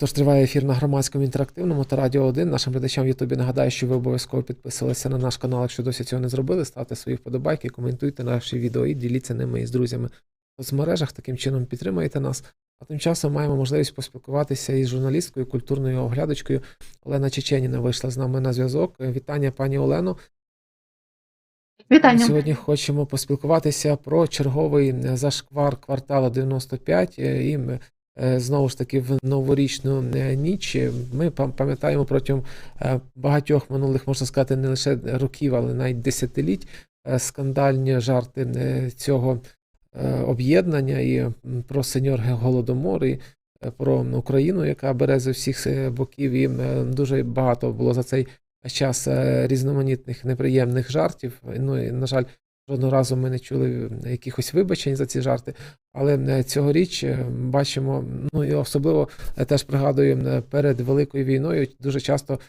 Отож, триває ефір на громадському інтерактивному та Радіо 1. Нашим глядачам в Ютубі нагадаю, що ви обов'язково підписалися на наш канал, якщо досі цього не зробили. Ставте свої вподобайки, коментуйте наші відео і діліться ними із друзями в соцмережах. Таким чином підтримуєте нас. А тим часом маємо можливість поспілкуватися із журналісткою, культурною оглядачкою. Олена Чеченіна вийшла з нами на зв'язок. Вітання, пані Олено. Вітання. Сьогодні хочемо поспілкуватися про черговий е, зашквар кварталу 95. е, І знову ж таки в новорічну е, ніч е, ми пам'ятаємо протягом е, багатьох минулих, можна сказати, не лише років, але навіть десятиліть е, скандальні жарти е, цього е, об'єднання і про сеньор Голодомор, і е, про Україну, яка бере з усіх е, боків. І е, дуже багато було за цей час е, різноманітних неприємних жартів. Ну і, на жаль, жодного разу ми не чули якихось вибачень за ці жарти. Але е, цьогоріч е, бачимо, ну і особливо е, теж пригадую перед Великою війною дуже часто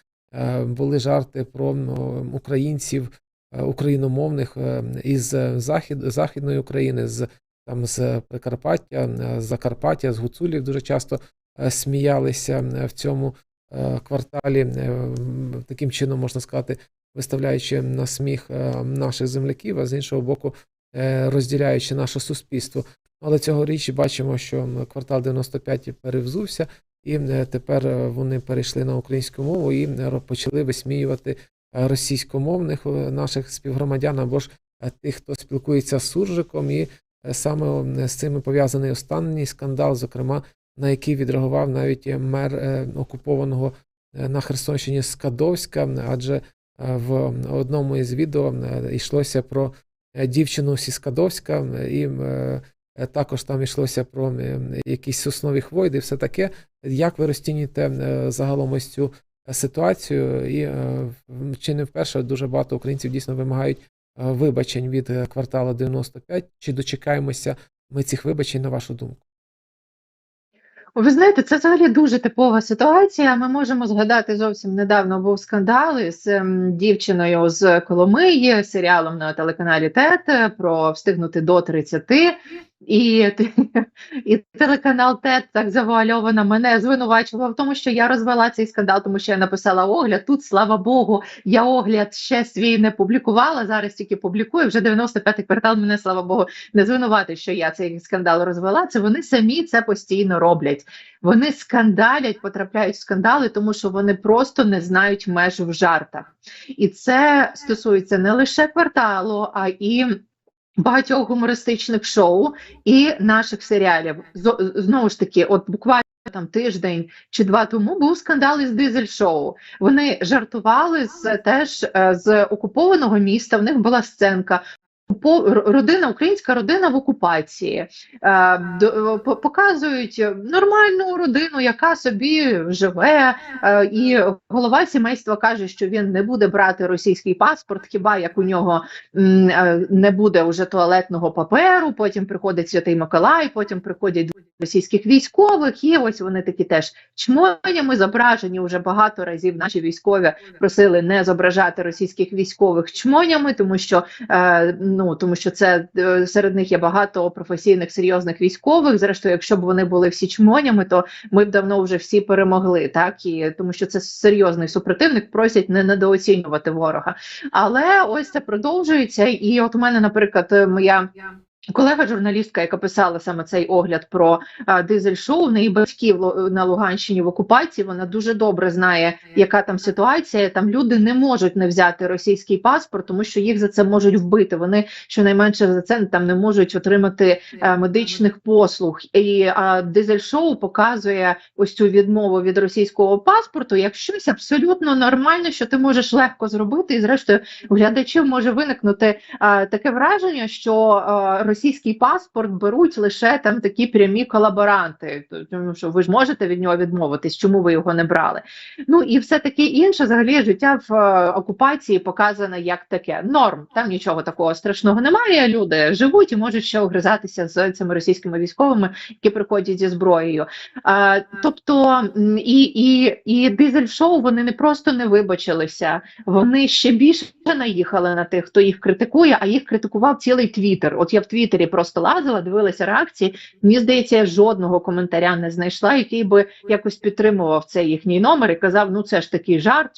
були жарти про українців україномовних із захід, західної України, з там з Прикарпаття, з Закарпаття, з Гуцулів дуже часто сміялися в цьому кварталі, таким чином можна сказати, виставляючи на сміх е, наших земляків, а з іншого боку, е, розділяючи наше суспільство. Але цьогоріч бачимо, що квартал 95 перевзувся, і е, тепер вони перейшли на українську мову і почали висміювати російськомовних наших співгромадян або ж тих, хто спілкується з суржиком, і саме з цим пов'язаний останній скандал, зокрема, на який відреагував навіть мер окупованого на Херсонщині Скадовська, адже в одному із відео е, йшлося про е, дівчину зі Скадовська, е, і е, е, також там йшлося про е, якісь соснові хвойди, і все таке. Як ви розцінюєте е, загалом ось цю ситуацію? І е, чи не вперше дуже багато українців дійсно вимагають е, вибачень від е, кварталу 95? Чи дочекаємося ми цих вибачень, на вашу думку? Ви знаєте, це взагалі дуже типова ситуація. Ми можемо згадати зовсім недавно був скандал із ем, дівчиною з Коломиї, серіалом на телеканалі ТЕТ е, про встигнути до 30. І, і телеканал ТЕТ так завуальовано мене звинувачував в тому, що я розвела цей скандал, тому що я написала огляд. Тут, слава Богу, я огляд ще свій не публікувала. Зараз тільки публікую. Вже 95-й квартал мене, слава Богу, не звинуватить, що я цей скандал розвела. Це вони самі це постійно роблять. Вони скандалять, потрапляють в скандали, тому що вони просто не знають меж в жартах. І це стосується не лише кварталу, а і багатьох гумористичних шоу і наших серіалів. Знову ж таки, от буквально. Там тиждень чи два тому був скандал із дизель-шоу. Вони жартували з теж е, з окупованого міста. В них була сценка. Родина, українська родина в окупації Е, д- показують нормальну родину, яка собі живе, е, і голова сімейства каже, що він не буде брати російський паспорт, хіба як у нього е, не буде уже туалетного паперу. Потім приходить Святий Миколай, потім приходять російських військових, і ось вони такі теж чмонями зображені вже багато разів. Наші військові просили не зображати російських військових чмонями, тому що ну тому що це е, серед них є багато професійних серйозних військових. Зрештою, якщо б вони були всі чмонями, то ми б давно вже всі перемогли. Так і тому, що це серйозний супротивник, просять не недооцінювати ворога. Але ось це продовжується. І от у мене, наприклад, е, моя. Колега журналістка, яка писала саме цей огляд про дизель-шоу, в неї батьки в Лу- на Луганщині в окупації. Вона дуже добре знає, яка там ситуація. Там люди не можуть не взяти російський паспорт, тому що їх за це можуть вбити. Вони щонайменше за це там не можуть отримати е, медичних послуг. І а, дизель-шоу показує ось цю відмову від російського паспорту як щось абсолютно нормальне, що ти можеш легко зробити. І зрештою у глядачів може виникнути таке враження, що а, російський паспорт беруть лише там такі прямі колаборанти. Тому що ви ж можете від нього відмовитись, чому ви його не брали. Ну і все таке інше, взагалі, життя в е, окупації показане як таке норм. Там нічого такого страшного немає. Люди живуть і можуть ще огризатися з цими російськими військовими, які приходять зі зброєю. А, тобто і, і, і дизель-шоу вони не просто не вибачилися, вони ще більше наїхали на тих, хто їх критикує, а їх критикував цілий твіттер. От я в твіттері Твіттері просто лазила, дивилася реакції. Мені здається, я жодного коментаря не знайшла, який би якось підтримував цей їхній номер і казав: ну це ж такий жарт.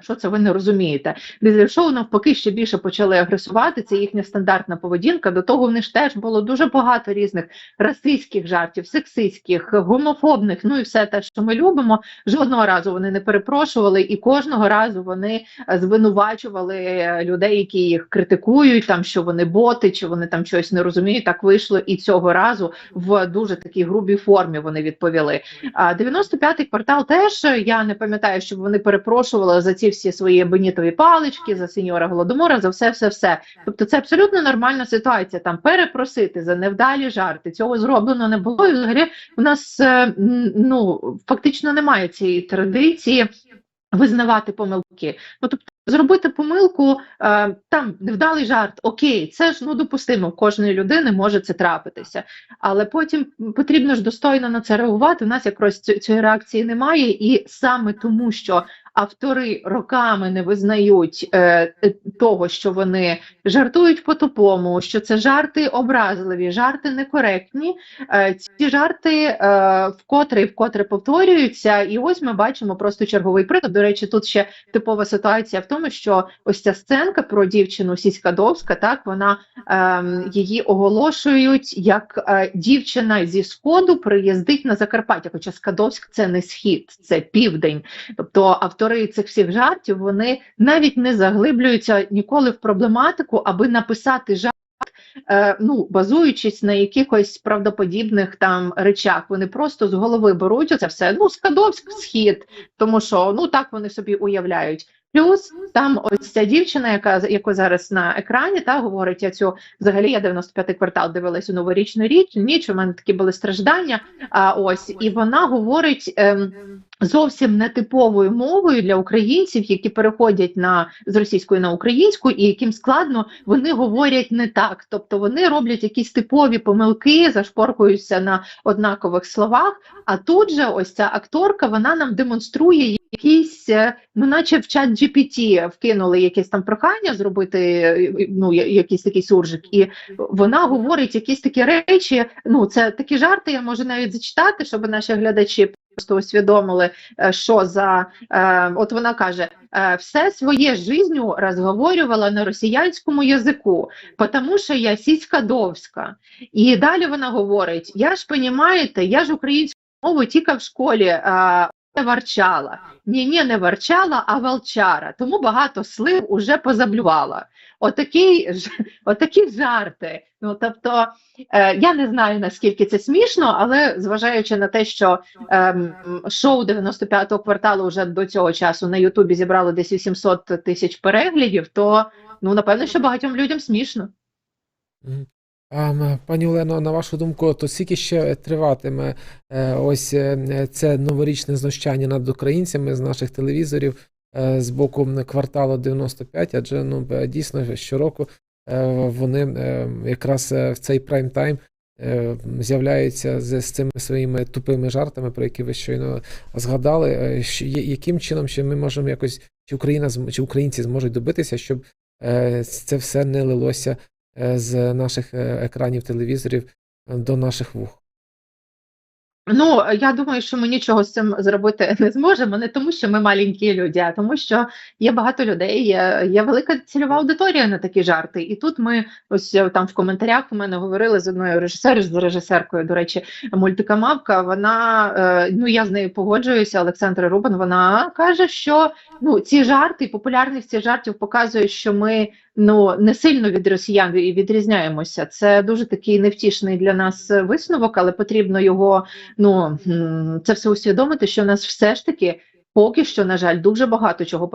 Що це ви не розумієте? Дизель шоу навпаки ще більше почали агресувати. Це їхня стандартна поведінка. До того в них теж було дуже багато різних расистських жартів, сексистських, гомофобних. Ну і все те, що ми любимо. Жодного разу вони не перепрошували, і кожного разу вони е, звинувачували е, людей, які їх критикують, там що вони боти, чи вони там щось не розуміють. Так вийшло і цього разу в дуже такій грубій формі. Вони відповіли. А 95-й квартал теж я не пам'ятаю, щоб вони перепрошували за ці всі свої бенітові палички, за сеньора голодомора, за все, все, все. Тобто, це абсолютно нормальна ситуація. Там перепросити за невдалі жарти. Цього зроблено не було. І взагалі у нас е, ну фактично немає цієї традиції. Визнавати помилки, ну тобто зробити помилку е, там невдалий жарт, окей, це ж ну допустимо, кожної людини може це трапитися, але потім потрібно ж достойно на це реагувати. У нас якраз ці- цієї реакції немає, і саме тому, що автори роками не визнають е, е, того, що вони жартують по-тупому, що це жарти образливі, жарти некоректні. Е, ці жарти е, вкотре і вкотре повторюються. І ось ми бачимо просто черговий приклад. До речі, тут ще типова ситуація в тому, що ось ця сценка про дівчину Сіськадовська, так вона ем, її оголошують як е, дівчина зі сходу приїздить на Закарпаття. Хоча Скадовськ це не схід, це південь. Тобто автори цих всіх жартів вони навіть не заглиблюються ніколи в проблематику, аби написати жарт. е, Ну, базуючись на якихось правдоподібних там речах, вони просто з голови беруть оце все. Ну, Скадовськ схід, тому що ну так вони собі уявляють. Плюс там ось ця дівчина, яка яку зараз на екрані, та говорить я цю взагалі я 95-й квартал дивилась у новорічну річ. Ніч у мене такі були страждання. А ось і вона говорить ем, зовсім нетиповою мовою для українців, які переходять на з російської на українську, і яким складно вони говорять не так. Тобто вони роблять якісь типові помилки, зашпоркуються на однакових словах. А тут же ось ця акторка вона нам демонструє якісь, е, ну наче в чат GPT вкинули якесь там прохання зробити, е, ну якийсь такий суржик, і вона говорить якісь такі речі. Ну це такі жарти. Я можу навіть зачитати, щоб наші глядачі просто усвідомили, е, що за е, от вона каже. е, Все своє жизнью розговорювала на росіянському язику, тому що я сіська-довська. І далі вона говорить: я ж понімаєте, я ж українську мову тільки в школі а, не варчала. Ні, ні, не варчала, а валчара. Тому багато слив уже позаблювала. Отакі, отакі жарти. Ну тобто е, я не знаю наскільки це смішно, але зважаючи на те, що ем, шоу 95-го кварталу вже до цього часу на Ютубі зібрало десь 800 тисяч переглядів, то ну напевно, що багатьом людям смішно. Мгм. А, м, пані Олено, на вашу думку, то скільки ще триватиме е, ось е, це новорічне знущання над українцями з наших телевізорів е, з боку кварталу 95, адже ну дійсно щороку вони якраз в цей прайм-тайм з'являються з, цими своїми тупими жартами, про які ви щойно згадали. Яким чином ще ми можемо якось, чи Україна чи українці зможуть добитися, щоб це все не лилося з наших е, екранів телевізорів е, до наших вух. Ну, я думаю, що ми нічого з цим зробити не зможемо, не тому, що ми маленькі люди, а тому, що є багато людей, є, є велика цільова аудиторія на такі жарти. І тут ми ось е, там в коментарях у мене говорили з одною режисером, з режисеркою, до речі, мультика Мавка. Вона е, ну я з нею погоджуюся. Олександра Рубан. Вона каже, що ну ці жарти, популярність цих жартів показує, що ми ну не сильно від росіян відрізняємося. Це дуже такий невтішний для нас висновок, але потрібно його ну це все усвідомити, що в нас все ж таки. Поки що, на жаль, дуже багато чого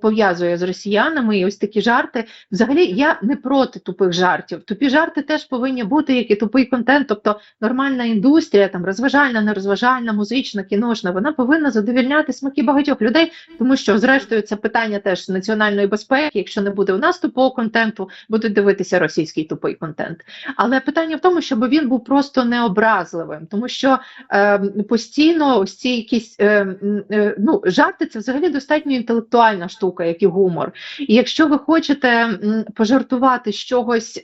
пов'язує з росіянами, і ось такі жарти. Взагалі, я не проти тупих жартів. Тупі жарти теж повинні бути, як і тупий контент. Тобто нормальна індустрія, там розважальна, нерозважальна, музична, кіношна, вона повинна задовільняти смаки багатьох людей, тому що, зрештою, це питання теж національної безпеки. Якщо не буде у нас тупого контенту, будуть дивитися російський тупий контент. Але питання в тому, щоб він був просто необразливим, тому що е, постійно ось ці якісь е, ну, жарти це взагалі достатньо інтелектуальна штука, як і гумор. І якщо ви хочете пожартувати з чогось.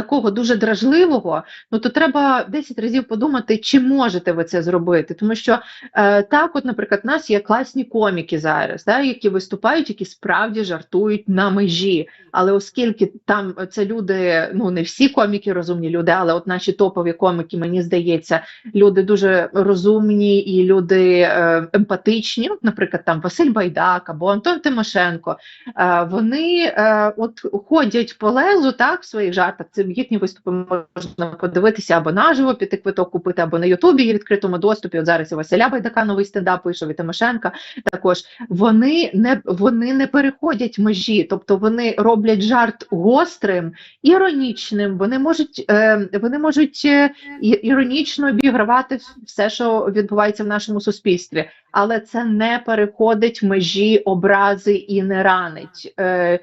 Такого дуже дражливого, ну то треба 10 разів подумати, чи можете ви це зробити. Тому що е, так, от, наприклад, у нас є класні коміки зараз, да, які виступають, які справді жартують на межі. Але оскільки там це люди, ну не всі коміки розумні люди, але от наші топові коміки, мені здається, люди дуже розумні і люди е, емпатичні. Наприклад, там Василь Байдак або Антон Тимошенко. Е, вони е, от ходять по лезу так в своїх жартах. Це їхні виступи можна подивитися або наживо піти квиток купити, або на Ютубі є відкритому доступі. От зараз і Василя Байдака новий стендап вийшов і Тимошенка. Також вони не вони не переходять межі, тобто вони роблять жарт гострим, іронічним. Вони можуть е, вони можуть е, іронічно обігравати все, що відбувається в нашому суспільстві, але це не переходить межі образи і не ранить. Е,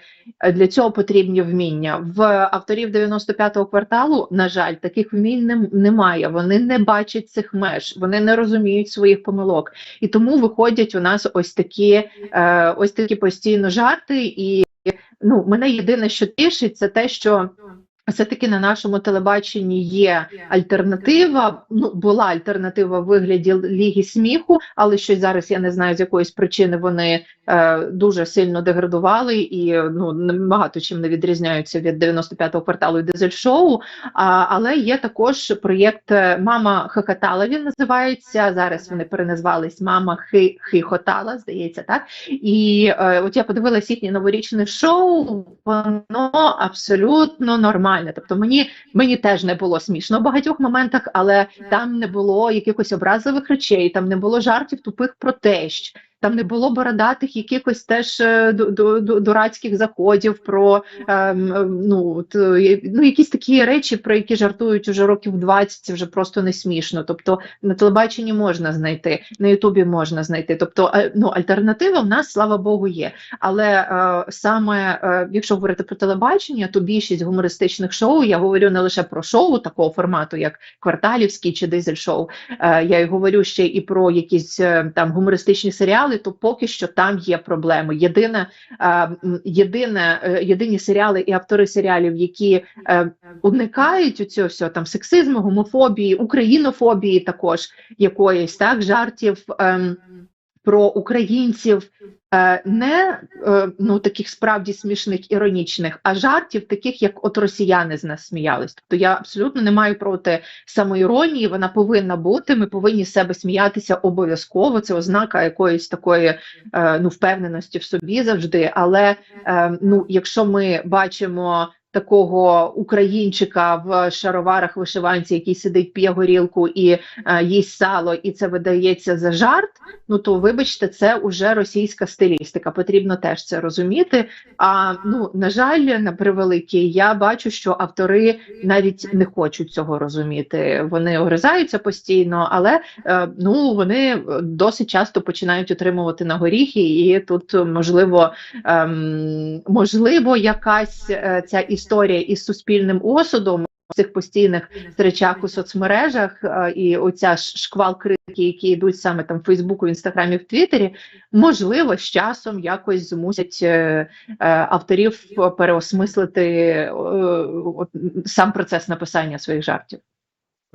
для цього потрібні вміння. В авторів 95-го кварталу, на жаль, таких вмінь немає. Вони не бачать цих меж, вони не розуміють своїх помилок. І тому виходять у нас ось такі, е, ось такі постійно жарти. І ну, мене єдине, що тішить, це те, що. Все-таки на нашому телебаченні є альтернатива. Ну була альтернатива в вигляді ліги сміху, але щось зараз я не знаю з якоїсь причини вони е, дуже сильно деградували і ну багато чим не відрізняються від 95-го кварталу і дизель-шоу. А, але є також проєкт е, Мама хихотала. Він називається зараз. Вони переназвались Мама хи хихотала, здається, так. І е, от я подивилась їхнє новорічне шоу. Воно абсолютно нормальне. Тобто мені мені теж не було смішно в багатьох моментах, але там не було якихось образливих речей, там не було жартів тупих про тещ. Там не було бородатих якихось теж е, ду- ду- ду- дурацьких заходів про ем, ем, ну, е, ну, якісь такі речі, про які жартують уже років 20, це вже просто не смішно. Тобто на телебаченні можна знайти, на Ютубі можна знайти. Тобто, е, ну, альтернатива в нас, слава Богу, є. Але саме якщо говорити про телебачення, то більшість гумористичних шоу я говорю не лише про шоу такого формату, як кварталівський чи дизель-шоу. Я й говорю ще і про якісь там гумористичні серіали. То поки що там є проблеми. Єдине, єдине, е, єдині серіали і автори серіалів, які е, уникають у цього всього там сексизму, гомофобії, українофобії, також якоїсь так жартів. ем, про українців не е, ну таких справді смішних іронічних, а жартів, таких як от росіяни з нас сміялись. Тобто я абсолютно не маю проти самоіронії, вона повинна бути. Ми повинні з себе сміятися обов'язково. Це ознака якоїсь такої е, ну впевненості в собі завжди. Але е, ну, якщо ми бачимо. Такого українчика в шароварах вишиванці, який сидить, п'є горілку і е, їсть сало, і це видається за жарт. Ну то вибачте, це уже російська стилістика. Потрібно теж це розуміти. А ну на жаль, на превеликий, я бачу, що автори навіть не хочуть цього розуміти. Вони огризаються постійно, але е, ну вони досить часто починають отримувати на горіхи, і тут можливо, ем, можливо, якась е, ця історія із суспільним осудом. Цих постійних речах у соцмережах е, і оця шквал критики, які йдуть саме там в Фейсбуку, в інстаграмі, в Твіттері, можливо, з часом якось змусять е, е, авторів переосмислити сам процес написання своїх жартів.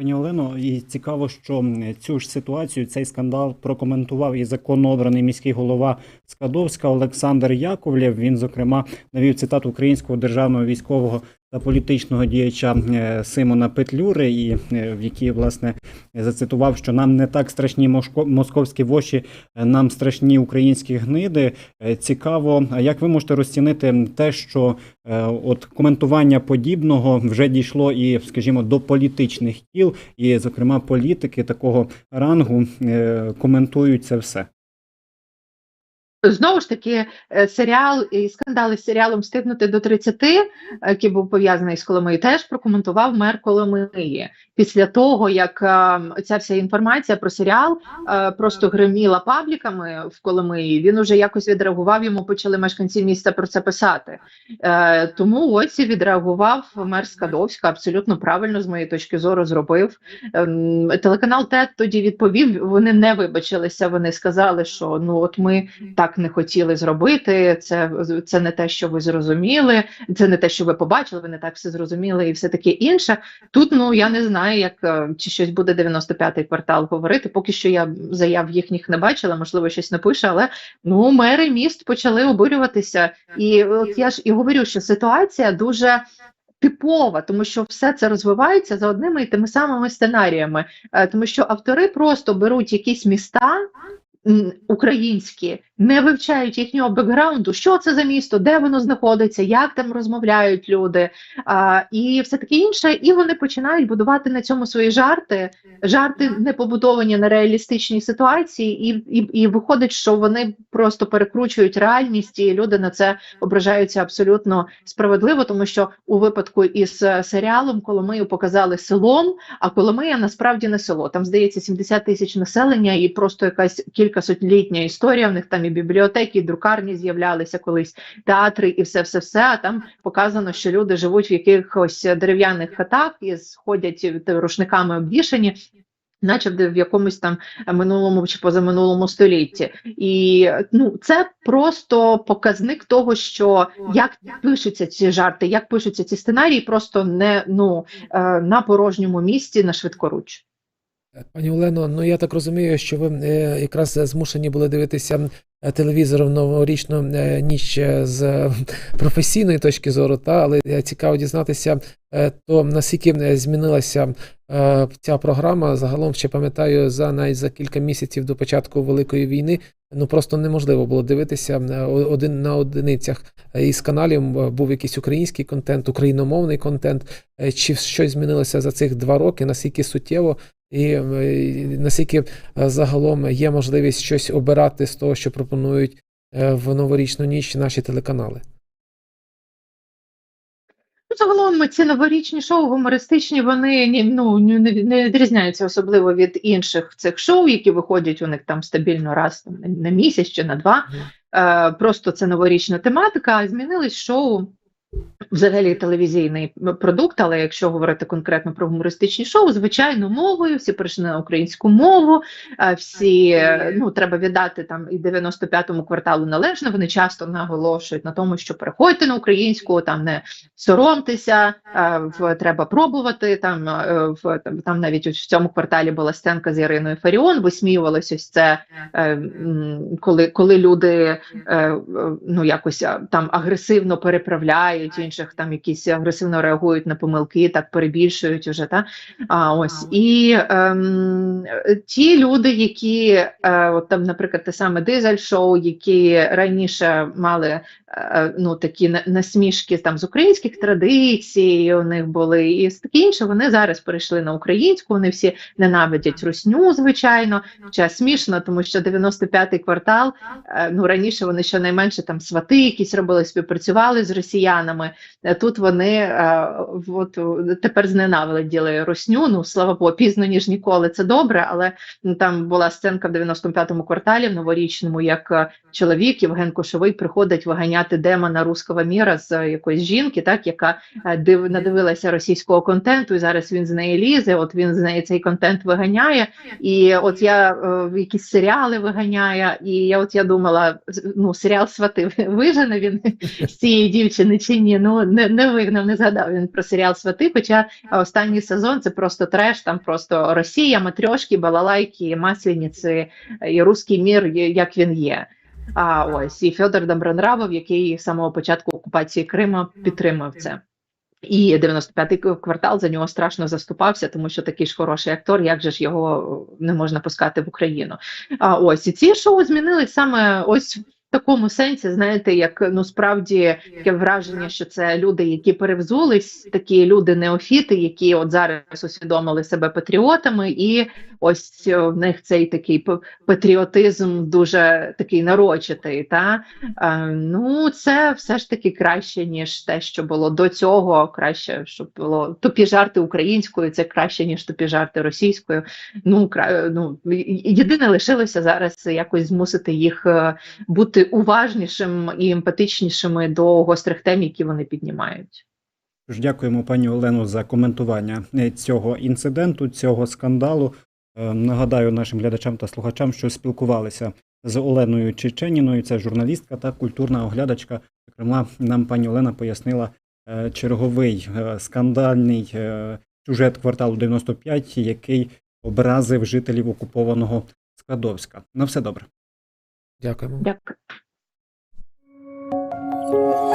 Пані Олено, і цікаво, що цю ж ситуацію, цей скандал прокоментував і законообраний міський голова Скадовська Олександр Яковлєв. Він, зокрема, навів цитату українського державного військового та політичного діяча е, Симона Петлюри, і е, в якій власне зацитував, що нам не так страшні московські воші, е, нам страшні українські гниди. Е, Цікаво, а як ви можете розцінити те, що е, от коментування подібного вже дійшло і, скажімо, до політичних кіл, і, зокрема, політики такого рангу е, коментують це все. Знову ж таки, е, серіал і скандали з серіалом Встигнути до 30, е, який був пов'язаний з Коломиєю, теж прокоментував мер Коломиї. Після того, як е, ця вся інформація про серіал просто гриміла пабліками в Коломиї, він уже якось відреагував. Йому почали мешканці міста про це писати. Тому ось і відреагував мер Скадовська. Абсолютно правильно з моєї точки зору зробив. Ем, Телеканал ТЕТ тоді відповів. Вони не вибачилися. Вони сказали, що ну от ми так так не хотіли зробити. Це, це не те, що ви зрозуміли, це не те, що ви побачили, ви не так все зрозуміли, і все таке інше. Тут ну я не знаю, як е, чи щось буде 95-й квартал говорити. Поки що я заяв їхніх не бачила, можливо, щось напише, але ну мери міст почали обурюватися. І от я ж і говорю, що ситуація дуже. Типова, тому що все це розвивається за одними і тими самими сценаріями, Е, тому що автори просто беруть якісь міста українські, не вивчають їхнього бекграунду, що це за місто, де воно знаходиться, як там розмовляють люди, а, і все таке інше. І вони починають будувати на цьому свої жарти. Жарти не побудовані на реалістичній ситуації, і, і, і виходить, що вони просто перекручують реальність, і люди на це ображаються абсолютно справедливо, тому що у випадку із е, серіалом Коломию показали селом, а Коломия насправді не село. Там здається 70 тисяч населення, і просто якась кількасотлітня історія. В них там і бібліотеки, друкарні з'являлися колись, театри, і все, все, все. А там показано, що люди живуть в якихось дерев'яних хатах і ходять е, рушниками обвішані. Наче в якомусь там минулому чи позаминулому столітті, і ну це просто показник того, що як пишуться ці жарти, як пишуться ці сценарії, просто не ну е, на порожньому місці на швидкоруч. Пані Олено, ну я так розумію, що ви е, якраз змушені були дивитися е, телевізор в новорічну е, ніч е, з професійної точки зору, та але цікаво дізнатися, то наскільки змінилася ця програма. Загалом ще пам'ятаю, за навіть за кілька місяців до початку Великої війни. Ну просто неможливо було дивитися один на одиницях із каналів був якийсь український контент, україномовний контент. Чи щось змінилося за цих два роки? Наскільки суттєво? І наскільки загалом є можливість щось обирати з того, що пропонують е, в новорічну ніч наші телеканали? Ну, загалом ці новорічні шоу гумористичні, вони ну, не, відрізняються особливо від інших цих шоу, які виходять у них там стабільно раз там, на- місяць чи на два. Mm. Е, просто це новорічна тематика, а змінились шоу. Взагалі телевізійний продукт, але якщо говорити конкретно про гумористичні шоу, звичайно, мовою, всі перейшли на українську мову, всі ну треба віддати там і 95-му кварталу належно. Вони часто наголошують на тому, що переходьте на українську, там не соромтеся, в треба пробувати. Там в там, там навіть в цьому кварталі була сценка з Іриною Фаріон, висміювалось ось це, е, коли, коли люди е, ну якось там агресивно переправляють інших, там якісь агресивно реагують на помилки, так перебільшують уже та? А ось. І ем, ті люди, які е, от там, наприклад, те саме дизель шоу, які раніше мали ну такі на- насмішки там з українських традицій, у них були і з таке інше. Вони зараз перейшли на українську. Вони всі ненавидять русню, звичайно. Хоча смішно, тому що 95-й квартал. е, Ну раніше вони щонайменше там свати якісь робили, співпрацювали з росіянами. Е, Тут вони е, от е, тепер зненавиділи русню. Ну слава Богу, пізно ніж ніколи. Це добре, але ну, там була сценка в 95-му кварталі в новорічному, як е, чоловік Євген Кошовий приходить виганяти демона руського міра з е, якоїсь жінки, так яка е, див надивилася російського контенту, і зараз він з неї лізе. От він з неї цей контент виганяє. І от я е, якісь серіали виганяє, і я от я думала, ну серіал свати вижене він з цієї дівчини чи ні? Ну не, не вигнав, не згадав він про серіал Свати. Хоча останній сезон це просто треш, там просто Росія, матрьошки, балалайки, масляниці і руський мір, як він є. А ось і Федор Добронравов, який з самого початку окупації Криму підтримав це. І 95-й квартал за нього страшно заступався, тому що такий ж хороший актор, як же ж його не можна пускати в Україну. А ось і ці шоу змінили саме ось такому сенсі, знаєте, як ну справді таке враження, що це люди, які перевзулись, такі люди неофіти, які от зараз усвідомили себе патріотами, і ось е, в них цей такий патріотизм дуже такий нарочитий. Та Е, ну це все ж таки краще ніж те, що було до цього. Краще, щоб було тупі жарти українською, це краще ніж тупі жарти російською. Ну кра... ну єдине лишилося зараз якось змусити їх е, бути уважнішим і емпатичнішими до гострих тем, які вони піднімають. Тож дякуємо пані Олену за коментування е, цього інциденту, цього скандалу. Е, Нагадаю нашим глядачам та слухачам, що спілкувалися з Оленою Чеченіною. Це журналістка та культурна оглядачка. Зокрема, нам пані Олена пояснила е, черговий скандальний сюжет кварталу 95, який образив жителів окупованого Скадовська. На все добре. Дякуємо. Дякую. Thank.